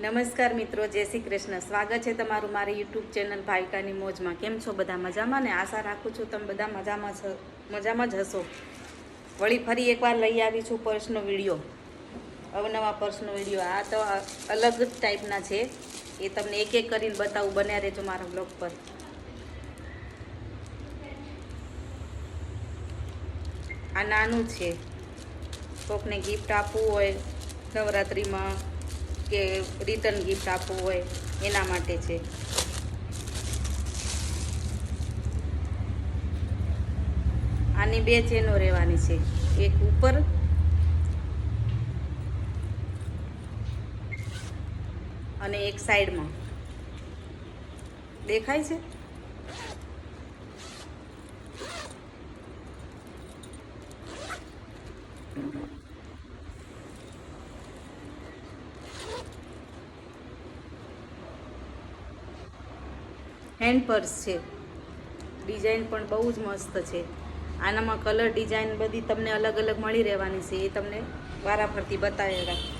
નમસ્કાર મિત્રો, જય શ્રી કૃષ્ણ. સ્વાગત છે તમારું મારી યુટ્યુબ ચેનલ ભાવિકાની મોજમાં. કેમ છો બધા મજામાં ને? આશા રાખું છું તમે બધા મજામાં છો મજામાં જ હશો. વળી ફરી એકવાર લઈ આવી છું પર્સનો વીડિયો. અવનવા પર્સનો વીડિયો. આ તો અલગ જ ટાઈપના છે. એ તમને એક એક કરીને બતાવું. બન્યા રહેજો મારા બ્લોગ પર. આ નાનું છે. કોકને ગિફ્ટ આપવું હોય નવરાત્રિમાં. કે રિટર્ન ગિફ્ટ આપવું હોય, એના માટે છે. આની બે ચેનો રહેવાની છે. એક ઉપર, અને એક સાઈડમાં દેખાય છે? હેન્ડ પર્સ છે. ડિઝાઇન પણ બહુ જ મસ્ત છે. આનામાં કલર ડિઝાઇન બધી તમને અલગ અલગ મળી રહેવાની છે. એ તમને વારાફરતી બતાવેલા.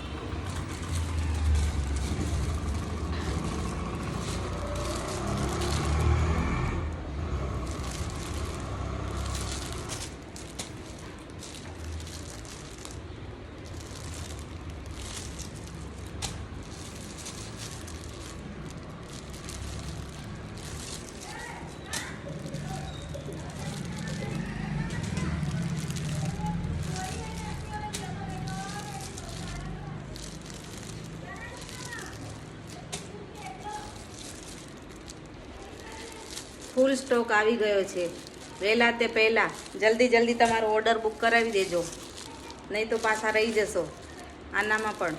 ફૂલ સ્ટોક આવી ગયો છે. વહેલા તે પહેલાં. જલ્દી જલ્દી તમારો ઓર્ડર બુક કરાવી દેજો. નહીં તો પાછા રહી જશો. આનામાં પણ.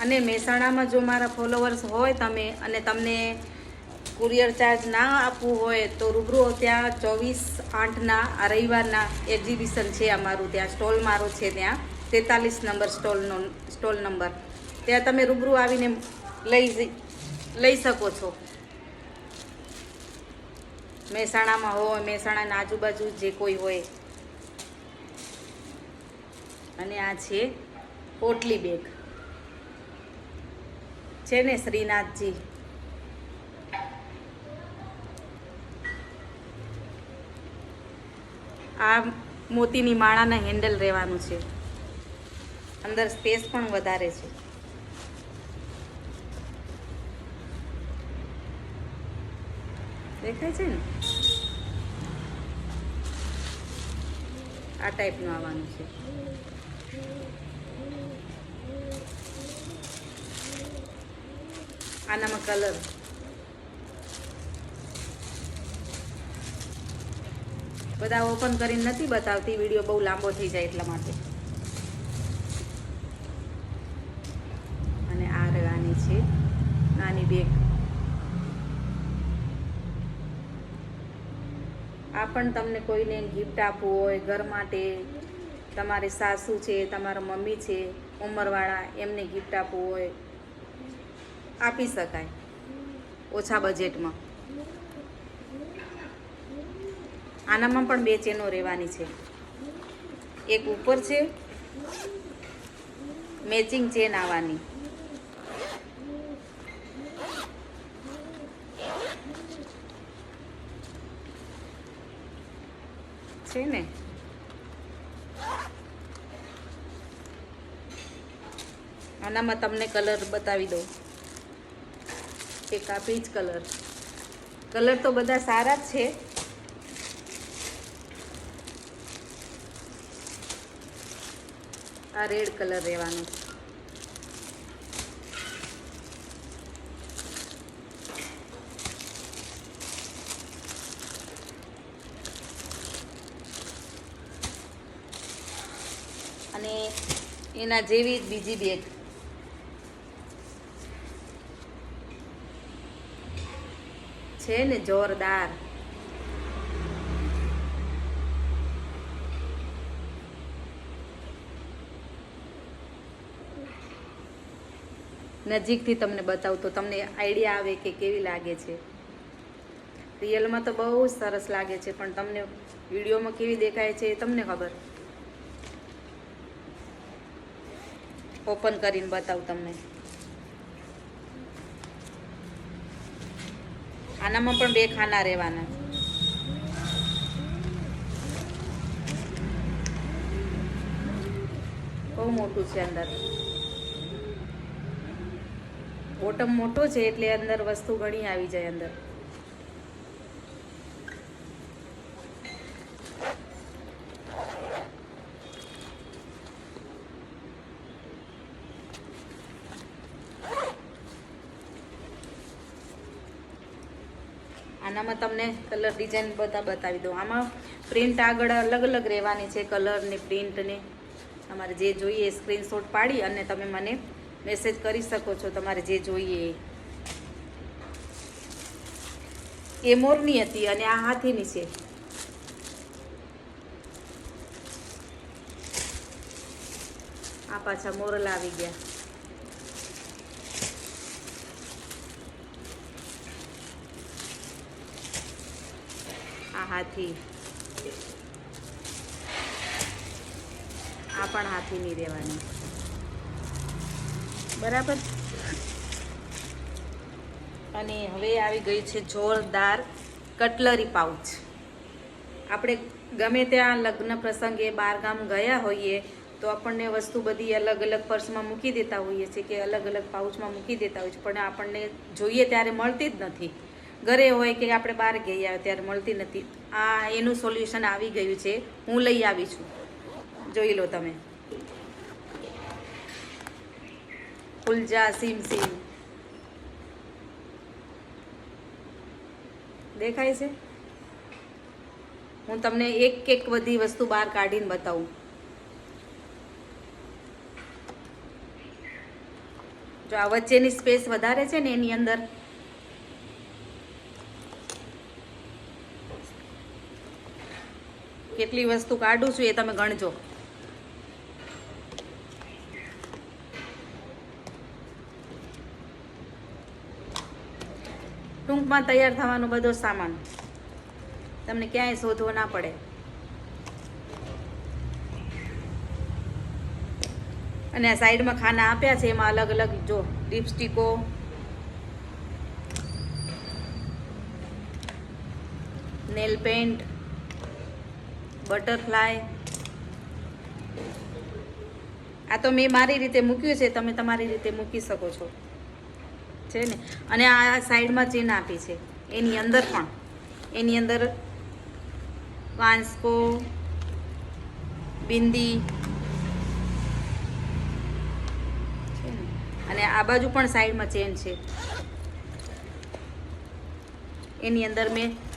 અને મહેસાણામાં જો મારા ફોલોવર્સ હોય તમે અને તમને કુરિયર ચાર્જ ના આપવું હોય તો રૂબરૂ ત્યાં ચોવીસ આઠના રવિવારના એક્ઝિબિશન છે અમારું. ત્યાં સ્ટોલ મારો છે ત્યાં. તેતાલીસ નંબર સ્ટોલનો, સ્ટોલ નંબર. ત્યાં તમે રૂબરૂ આવીને લઈ લઈ શકો છો. મહેસાણામાં હોય, મહેસાણાના આજુબાજુ જે કોઈ હોય. અને આ છે પોટલી બેગ. છે ને શ્રીનાથજી? આ મોતીની માળાના હેન્ડલ રહેવાનું છે. અંદર સ્પેસ પણ વધારે છે. દેખાય છે ને? આ ટાઈપનું આવવાનું છે. આનામાં કલર બધા ઓપન કરીને નથી બતાવતી, વીડિયો બહુ લાંબો થઈ જાય એટલા માટે અને આ રહેવાની છે નાની બેગ. આ પણ તમને કોઈને ગિફ્ટ આપવું હોય, ઘર માટે, તમારી સાસુ છે, તમારા મમ્મી છે, ઉંમરવાળા, એમને ગિફ્ટ આપવું હોય, આપી શકાય, ઓછા બજેટમાં આનામાં પણ બે ચેનો રહેવાની છે. એક ઉપર છે મેચિંગ ચેન આવવાની. છે ને? આનામાં તમને કલર બતાવી દઉં. એક આ પીચ કલર. કલર તો બધા સારા જ છે. આ રેડ કલર રહેવાનો. છે અને એના જેવી જ બીજી બેગ છે ને જોરદાર. નજીકથી તમને બતાવું તો તમને આઈડિયા આવે કે કેવી લાગે છે. રિયલમાં તો બહુ સરસ લાગે છે, પણ તમને વિડીયોમાં કેવી દેખાય છે એ તમને ખબર. ઓપન કરીને બતાવું તમને. આનામાં પણ બે ખાના રહેવાના. બહુ મોટું છે અંદર. બોટમ મોટો છે એટલે અંદર વસ્તુ ઘણી આવી જાય અંદર. આનામાં તમને કલર ડિઝાઇન બધા બતાવી દઉં. આમાં પ્રિન્ટ આગળ અલગ અલગ રહેવાની છે કલરની પ્રિન્ટની તમારે જે જોઈએ સ્ક્રીનશોટ પાડી અને તમે મને મેસેજ કરી શકો છો તમારે જે જોઈએ એ મોરની હતી અને આ હાથીની છે. આ પાછા મોરલ આવી ગયા. હાથી. આ પણ હાથીની રહેવાની. બરાબર? અને હવે આવી ગઈ છે જોરદાર કટલરી પાઉચ. આપણે ગમે ત્યાં લગ્ન પ્રસંગે બહારગામ ગયા હોઈએ, તો આપણને વસ્તુ બધી અલગ અલગ પર્સમાં મૂકી દેતા હોઈએ છીએ કે અલગ અલગ પાઉચમાં મૂકી દેતા હોઈએ છીએ, પણ આપણને જોઈએ ત્યારે મળતી જ નથી. ઘરે હોય કે આપણે બહાર ગયા આવે ત્યારે મળતી નથી. આ એનું સોલ્યુશન આવી ગયું છે. હું લઈ આવી છું. જોઈ લો તમે. ફુલજા સીમ સીમ. દેખાય છે? હું તમને એક એક બધી વસ્તુ બહાર કાઢીને બતાવું. જો આ વચ્ચેની સ્પેસ વધારે છે ને એની અંદર? કેટલી વસ્તુ કાઢું છું એ તમે ગણજો. ટૂંકમાં તૈયાર થવાનો બધો સામાન. તમને ક્યાંય શોધવો ના પડે. અને આ સાઈડમાં ખાના આપ્યા છે, એમાં અલગ અલગ જો લિપસ્ટિકો. Nail paint. બટરફ્લાય. આ તો મેં મારી રીતે મૂક્યું છે, તમે તમારી રીતે મૂકી શકો છો. છે ને? અને આ સાઈડમાં ચેન આપી છે. એની અંદર પણ. એની અંદર વાંસકો બિંદી. અને આ બાજુ પણ સાઈડમાં ચેન છે. એની અંદર મેં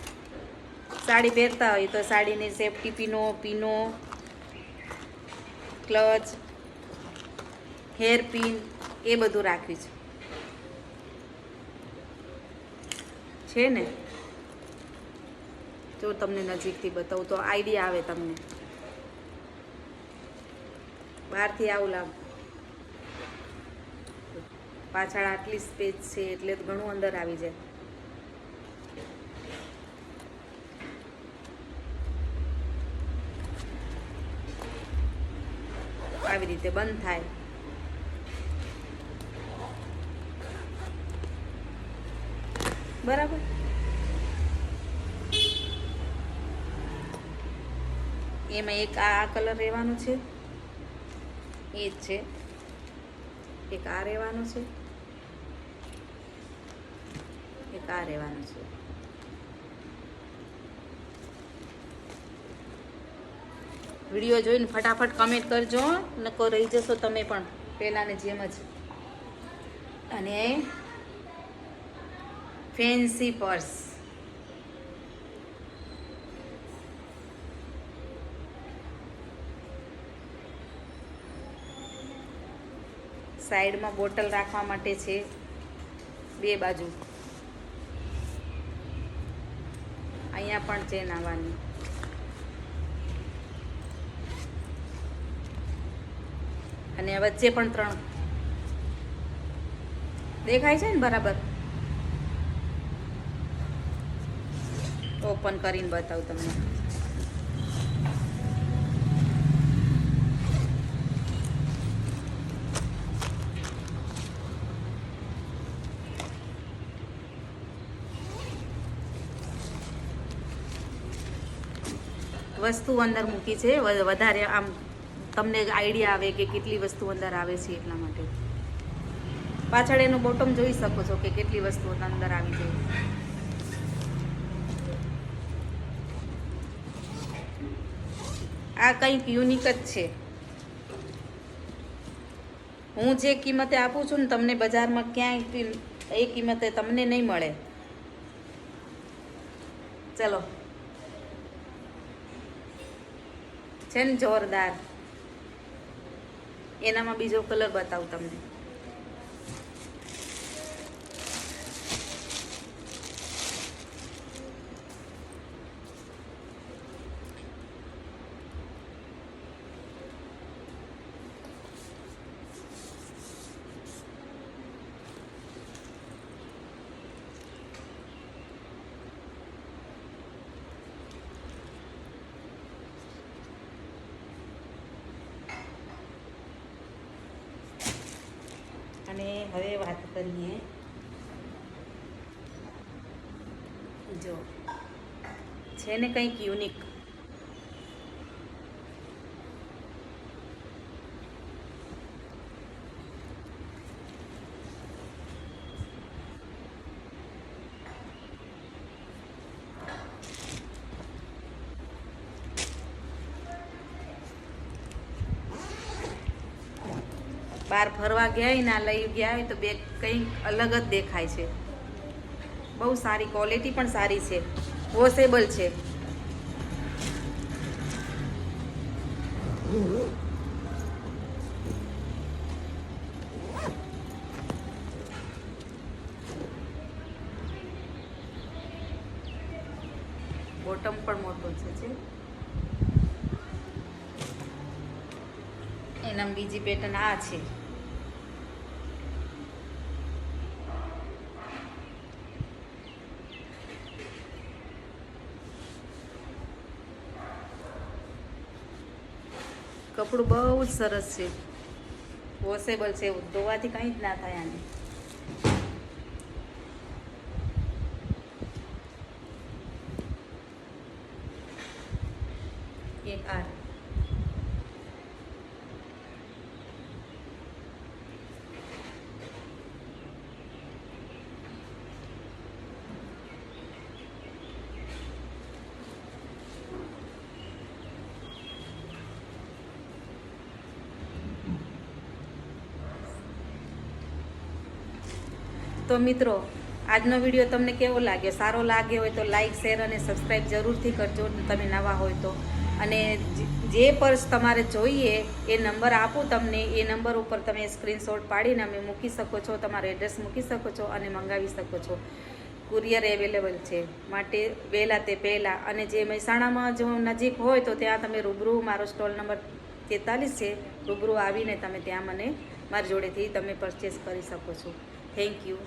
સાડી પહેરતા હોય તો સાડીની સેફટી પીનો પીનો ક્લચ હેર પિન એ બધું રાખ્યું છે. છે ને? જો તમને નજીકથી બતાવું તો આઈડિયા આવે તમને. બહારથી આવું લાવ. પાછળ આટલી સ્પેસ છે એટલે ઘણું અંદર આવી જાય. આવી રીતે બંધ થાય. બરાબર? એમાં એક આ કલર રહેવાનો છે. એ જ છે. એક આ રહેવાનું છે. એક આ રહેવાનું છે. વીડિયો જોઈને ફટાફટ કમેન્ટ કરજો નકો રહી જશો તમે પણ પહેલાંની જેમ જ. અને ફેન્સી પર્સ સાઈડમાં બોટલ રાખવા માટે છે બે બાજુ. અહીંયા પણ ચેન આવવાની. અને વચ્ચે પણ ત્રણ. દેખાય છે ને બરાબર? ઓપન કરીને બતાવું તમને. વસ્તુ અંદર મૂકી છે. વધારે આમ તમને આઈડિયા આવે કે કેટલી વસ્તુ અંદર આવે છે એટલા માટે. પાછળ એનું બોટમ જોઈ શકો છો કે કેટલી વસ્તુ અંદર આવી છે આ કંઈક યુનિક જ છે. હું જે કિંમતે આપું છું ને તમને બજારમાં ક્યાંય એ કિંમતે તમને નહીં મળે. ચલો. છે ને જોરદાર. એનામાં બીજો કલર બતાવું તમને. અને હવે વાત કરીએ. જો. છે ને કંઈક યુનિક બહાર ફરવા ગયા હોય ને, લઈ ગયા હોય તો બે કંઈક અલગ જ દેખાય છે. બહુ સારી ક્વોલિટી પણ સારી છે. વોશેબલ છે. બોટમ પણ મોટો છે એના બીજી પેટર્ન આ છે. કપડું બહુ જ સરસ છે. વોશેબલ છે ધોવાથી કંઈ જ ના થાય આને એક આ તો મિત્રો, આજનો વીડિયો તમને કેવો લાગ્યો? સારો લાગ્યો હોય તો લાઈક શેર અને સબસ્ક્રાઈબ જરૂરથી કરજો તમે નવા હોય તો. અને જે- પર્સ તમારે જોઈએ, એ નંબર આપું તમને. એ નંબર ઉપર તમે સ્ક્રીનશોટ પાડીને અમે મૂકી શકો છો, તમારો એડ્રેસ મૂકી શકો છો અને મંગાવી શકો છો. કુરિયર અવેલેબલ છે. માટે વહેલા તે પહેલાં અને જે મહેસાણામાં જો નજીક હોય તો ત્યાં તમે રૂબરૂ મારો સ્ટોલ નંબર તેતાલીસ છે. રૂબરૂ આવીને તમે ત્યાં મને મારી જોડેથી તમે પરચેસ કરી શકો છો. Thank you